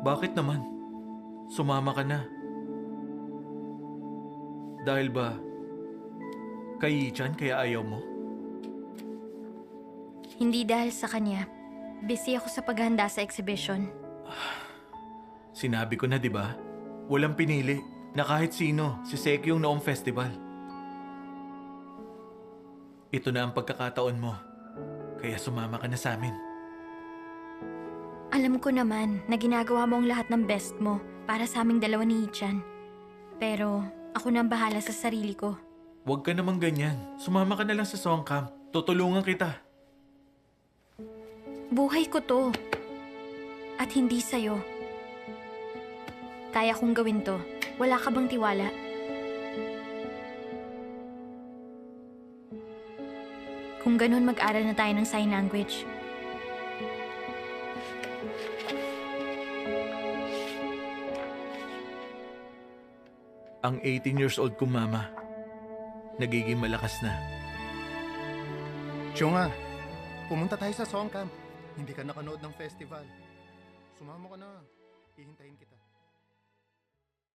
Bakit naman? Sumama ka na. Dahil ba kay Yichan kaya ayaw mo? Hindi dahil sa kanya. Busy ako sa paghanda sa exhibition. Sinabi ko na 'di ba? Walang pinili na kahit sino si Sekyong noong festival. Ito na ang pagkakataon mo. Kaya sumama ka na sa amin. Alam ko naman na ginagawa mo ang lahat ng best mo para sa aming dalawa ni Ichan. Pero ako na ang bahala sa sarili ko. Huwag ka namang ganyan. Sumama ka na lang sa song camp. Tutulungan kita. Buhay ko to. At hindi sa'yo. Kaya kong gawin to. Wala ka bang tiwala? Kung ganun, mag-aral na tayo ng sign language. Ang 18 years old kong mama, nagiging malakas na. Chunga, pumunta tayo sa song camp. Hindi ka nakanood ng festival. Sumama ka na. Hihintayin kita.